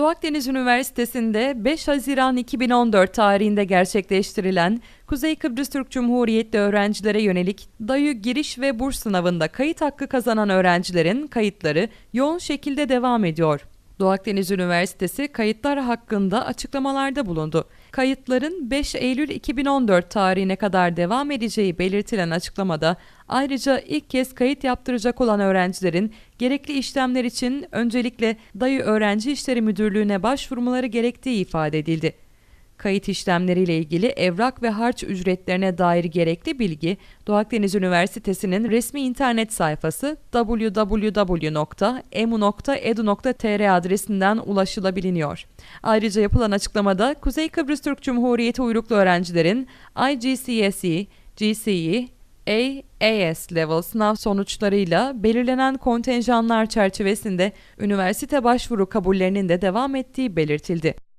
Doğu Akdeniz Üniversitesi'nde 5 Haziran 2014 tarihinde gerçekleştirilen Kuzey Kıbrıs Türk Cumhuriyetli öğrencilere yönelik DAYÜ giriş ve burs sınavında kayıt hakkı kazanan öğrencilerin kayıtları yoğun şekilde devam ediyor. Doğu Akdeniz Üniversitesi kayıtlar hakkında açıklamalarda bulundu. Kayıtların 5 Eylül 2014 tarihine kadar devam edeceği belirtilen açıklamada ayrıca ilk kez kayıt yaptıracak olan öğrencilerin gerekli işlemler için öncelikle Dayı Öğrenci İşleri Müdürlüğü'ne başvurmaları gerektiği ifade edildi. Kayıt işlemleriyle ilgili evrak ve harç ücretlerine dair gerekli bilgi Doğu Akdeniz Üniversitesi'nin resmi internet sayfası www.emu.edu.tr adresinden ulaşılabiliyor. Ayrıca yapılan açıklamada Kuzey Kıbrıs Türk Cumhuriyeti uyruklu öğrencilerin IGCSE, GCE, A, AS level sınav sonuçlarıyla belirlenen kontenjanlar çerçevesinde üniversite başvuru kabullerinin de devam ettiği belirtildi.